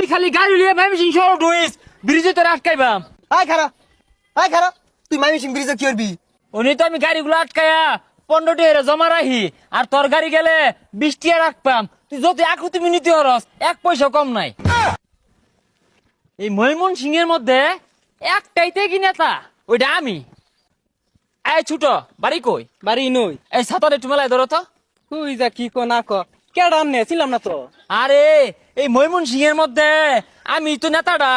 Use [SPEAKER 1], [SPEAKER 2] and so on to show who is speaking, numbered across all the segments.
[SPEAKER 1] তুই খালি গাড়ি লিয়ে মামি সিং শহর ঢুইস ব্রিজে তোর আটকাইবাম।
[SPEAKER 2] আয় খারা আয় খারা তুই মামি সিং ব্রিজে কি করবি?
[SPEAKER 1] উনি তো আমি গাড়িগুলো আটকায়া পনেরো টিয়ারে জমা রাখি আর তোর গাড়ি গেলে বিশ টিয়া রাখপাম তুই যত আকৃতি মিনিতি হরস এক পয়সা কম নাই। এই ময়মন সিং এর মধ্যে একটাইতে কি নেতা ওইটা আমি। এই ছুট বাড়ি কই?
[SPEAKER 3] বাড়ি নই।
[SPEAKER 1] এই সাঁতার একটু মেলায় ধরো তো।
[SPEAKER 3] তুই যা কি কো না ক। কেডা আমনে ছিলাম না তো?
[SPEAKER 1] আরে এই ময়মন সিং এর মধ্যে আমি তো নেতাটা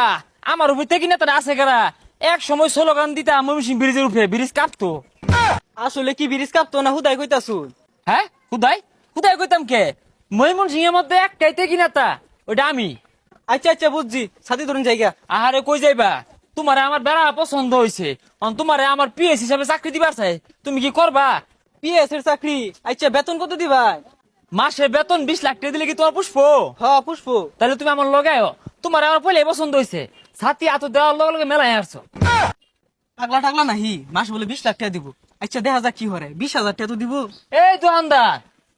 [SPEAKER 1] আমার উপর থেকে নেতাটা আছে কারা? এক সময় স্লোগান দিতাম ময়মন সিং ব্রিজের উপরে ব্রিজ কাঁপতো।
[SPEAKER 3] আসলে কি বিরিজ কাঁপতো না হুদাই কইতাছু?
[SPEAKER 1] হ্যাঁ? হুদাই? হুদাই কইতাম কে? ময়মন সিং এর মধ্যে একটাইতে কি নেতা ওইটা আমি।
[SPEAKER 3] আচ্ছা আচ্ছা বুঝছি। সাথী ধরুন জায়গা।
[SPEAKER 1] আহারে কই যাইবা? তোমারে আমার বেড়া পছন্দ অন তোমারে আমার পিএস হিসাবে চাকরি দিবার চাই। তুমি কি করবা?
[SPEAKER 3] পিএস এর চাকরি? আচ্ছা বেতন কত দিবাই
[SPEAKER 1] মাসে বেতন বিশ লাখ টাকা দিলে কি তোমার পুষ্প?
[SPEAKER 3] হ পুষ্প।
[SPEAKER 1] তাহলে তুমি আমার লগাই তোমার আমার পয়লে পছন্দ হইছে। ছাতি আতো দেওয়ার লগে লগে মেলায় আসছো।
[SPEAKER 3] টাকলা টাকলা নাহি মাস বলে বিশ লাখ টাকা দিব। আচ্ছা দেখা যাক কি হরে। বিশ হাজার টাকা তো দিব।
[SPEAKER 1] এই দোকানদার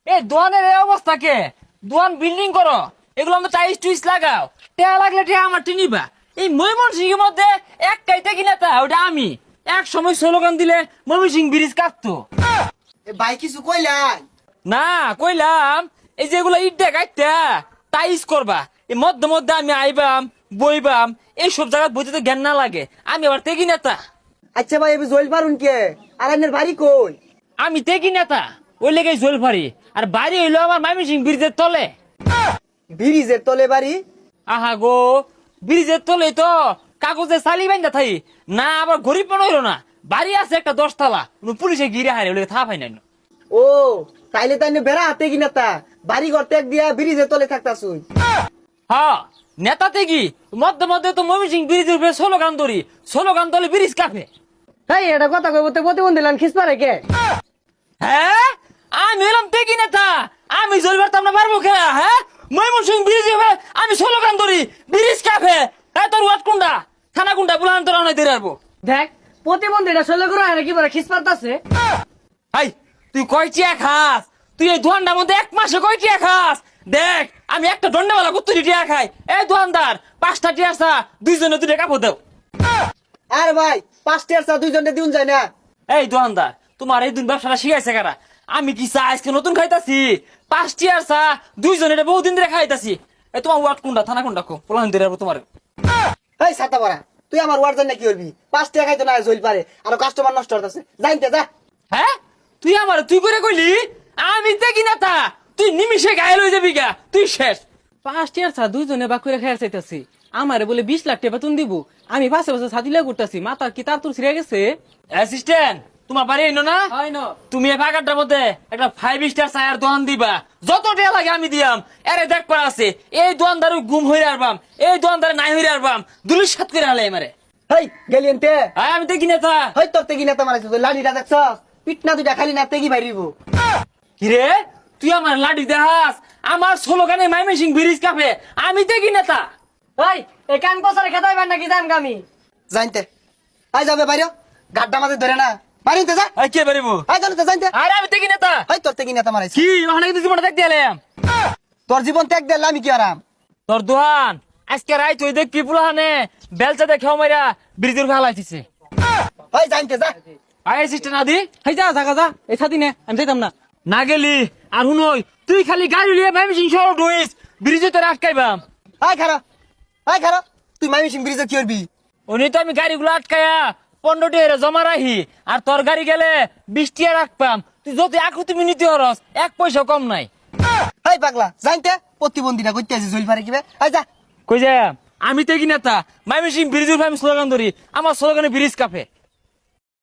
[SPEAKER 1] এই দোকানের এই অবস্থা কে? দোকান বিল্ডিং করো। এগুলো আমরা টাইস টুইস লাগাও। টেয়া লাগলে টেয়া আমার টিনিবা এই ময়মন সিং এর মধ্যে একটাইতে কি নেতা ওটা আমি। এক সময় স্লোগান দিলে ময়মন সিং ব্রিজ কাটতো
[SPEAKER 2] এ ভাই কিছু কইলাই
[SPEAKER 1] না কইলাম এই যে এগুলো ইট দেখাইতে টাইস করবা। এই মধ্যে মধ্যে আমি আইবাম বইবাম এই সব জায়গা বইতে তো জ্ঞান না লাগে। আমি আবার তেগি নেতা।
[SPEAKER 2] আচ্ছা ভাই এবার জল পারুন কে? আর আপনার বাড়ি কই?
[SPEAKER 1] আমি তেগি নেতা। ওই লেগে জল ফারি আর বাড়ি হইল আমার মামি সিং ব্রিজের তলে।
[SPEAKER 2] ব্রিজের তলে বাড়ি?
[SPEAKER 1] আহা গো ব্রিজের তলে তো কাগজে চালি বাইন্দা থাই। না আবার গরিব মনে হইল না। বাড়ি আছে একটা দশতলা। পুলিশে গিরে হারে ওই থা পাই নাই
[SPEAKER 2] ও তাইলে তাইলে বেড়া হাতে কি নেতা বাড়ি ঘর ত্যাগ দিয়া ব্রিজে তলে থাকতাছুই।
[SPEAKER 1] হ্যাঁ নেতা তেগি মধ্যে মধ্যে তো মমি সিং ব্রিজের উপরে স্লোগান ধরি। স্লোগান দলে ব্রিজ কাঁপে।
[SPEAKER 3] এই এটা কথা কইবো তো প্রতিবন্ধী লান খিস পারে কে?
[SPEAKER 1] হ্যাঁ? আমি এলাম দেখি নেতা? আমি জল পারতাম না পারব খেলা হ্যাঁ? ময়মন সিং ব্রিজ আমি স্লোগান ধরি। ব্রিজ কাফে এই তোর ওয়াট কুন্ডা থানা কুন্ডা বুলান তোর অনেক দেরি আসব
[SPEAKER 3] দেখ প্রতিবন্ধীটা করে আর কি বলে খিস পারতাছে?
[SPEAKER 1] হাই তুই কয় টিয়া খাস? তুই এই দোয়ানটার মধ্যে এক মাসে কয় টিয়া খাস? দেখ আমি একটা দণ্ডাওয়ালা কুত্তুরি টিয়া খাই। এই দোয়ানদার পাঁচটা টিয়া চা দুইজনে দুটো কাপড় দেও।
[SPEAKER 2] আর ভাই পাঁচ পাঁচটার চা দুইজনে দিন যায় না।
[SPEAKER 1] এই দোয়ানদার তোমার এই দুই ব্যবসাটা শিখাইছে কারা? আমি কি চা আজকে নতুন খাইতাছি? পাঁচ টিয়ার চা দুইজনে বহুদিন ধরে খাইতাছি। এই তোমার ওয়ার্ড কোনটা? থানা কুন্ডা কো? পোলান ধরে তোমার।
[SPEAKER 2] এই সাতা পারা তুই আমার ওয়ার্ড জান কি করবি? পাঁচ টাকা খাইতো না জল পারে আর কাস্টমার নষ্ট হতেছে জানতে যা।
[SPEAKER 1] হ্যাঁ? তুই আমার তুই করে কইলি? আমি দেখি না তা। তুই নিমিষে গায়ে লই যাবি গা। তুই শেষ।
[SPEAKER 3] পাঁচ টিয়ার ছা দুইজনে বাক করে খেয়ার চাইতাছি। আমারে বলে বিশ লাখ টাকা বেতন দিব। আমি পাঁচে বছর ছাদিলে করতেছি মাথার কি তার তোর ছিঁড়ে গেছে?
[SPEAKER 1] অ্যাসিস্ট্যান্ট তোমার বাড়ি এনো না?
[SPEAKER 3] হয় না।
[SPEAKER 1] তুমি এই ফাঁকাটার মধ্যে একটা ফাইভ স্টার চায়ের দোকান দিবা। যত টাকা লাগে আমি দিয়াম। আরে দেখ পা আছে। এই দোকানদারও গুম হইরে আরবাম। এই দোকানদারে নাই হইরে আরবাম। দুলিশ সাত করে হালে মারে
[SPEAKER 2] হেই গেলিয়েন তে।
[SPEAKER 1] আমি দেখি না তা।
[SPEAKER 2] হই তোর তেগি নেতা মারাইছিস তুই লাঠিটা দেখছ পিট না দুইটা খালি না তেগি বাইরিব
[SPEAKER 1] কিরে? তুই আমার লাডি দেহাস আমার স্লোগানে মাইমে সিং ব্রিজ কাফে আমি দেখি নেতা।
[SPEAKER 3] ওই এই কান কসারে খেতাই পার নাকি জান কামি
[SPEAKER 2] জানতে। আই যাবে বাইরে। গাড্ডা মাঝে ধরে না। বাইরে যা।
[SPEAKER 1] আই কে পারিব
[SPEAKER 2] আই জানতে জানতে।
[SPEAKER 1] আরে আমি দেখি নেতা।
[SPEAKER 2] হই তোর তেগি নেতা মারাইছিস
[SPEAKER 1] কি ওখানে কিন্তু জীবনটা দেখতে এলাম।
[SPEAKER 2] তোর জীবন ত্যাগ দিলে আমি কি আরাম?
[SPEAKER 1] তোর দোহান আজকে রাই তুই দেখ কি পুলাহানে বেলচা দেখে মাইরা ব্রিজের ফেলাইছে
[SPEAKER 2] হই জানতে যা।
[SPEAKER 1] আই সিস্টেম আদি
[SPEAKER 3] হাই যা থাকা যা এই ছাদি নে আমি যাইতাম না।
[SPEAKER 1] না গেলি। আর হুনই তুই খালি গাড়ি লিয়ে মাইমি সিং শহর ঢুইস ব্রিজে তোর আটকাইবাম।
[SPEAKER 2] আই খারা আই খারা তুই ব্রিজে কি করবি?
[SPEAKER 1] উনি তো আমি গাড়িগুলো আটকায়া পনেরো টিয়ারে জমা রাখি আর তোর গাড়ি গেলে বিশ টিয়া রাখপাম তুই যত আকৃতি মিনিতি হরস এক পয়সা কম নাই।
[SPEAKER 2] হাই পাগলা জানতে প্রতিবন্ধীটা করতে জল পারে কিবে। যা।
[SPEAKER 1] কই যা আমি তো কি নেতা। মাইমি সিং ব্রিজের আমি স্লোগান ধরি। আমার স্লোগানে ব্রিজ কাপে।